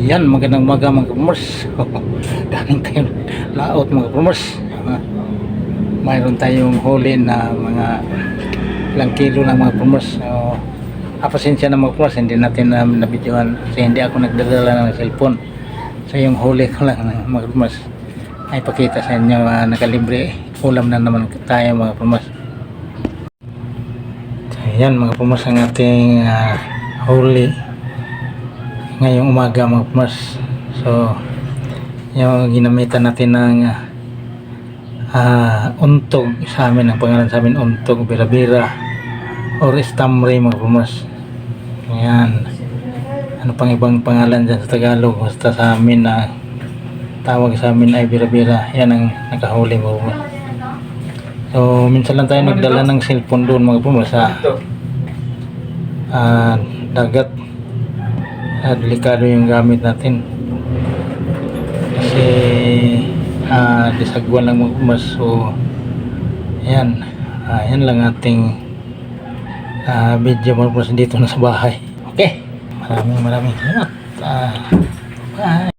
Yan, magandang umaga mga kapumers. Daming tayong laot mga. Ah, mayroon tayong huli na mga ilang kilo ng mga kapumers. So, ah, pasensya na mga kapumers, hindi natin na nabidyohan kasi hindi ako nagdadala ng cellphone. So yung huli ko lang ng mga kapumers ay pakita sa inyo uh, nakalibre. Ulam na naman tayo mga kapumers. So, yan mga kapumers ang ating ah, huli ngayong umaga mga pumas. So, yung ginamitan natin ng ah untog sa amin, ang pangalan sa amin untog, bira-bira or stamre mga pumas. Ayan. Ano pang ibang pangalan dyan sa Tagalog, basta sa amin na tawag sa amin ay bira-bira. Yan ang nakahuli mga pumas. So, minsan lang tayo nagdala ng cellphone doon mga pumas sa ah, dagat ah, delikado yung gamit natin. Kasi ah, disagwan lang magmas so ayan. Ah, yan lang ating ah, video. Magmas dito na sa bahay. Okay. Maraming maraming salamat. Ah, bye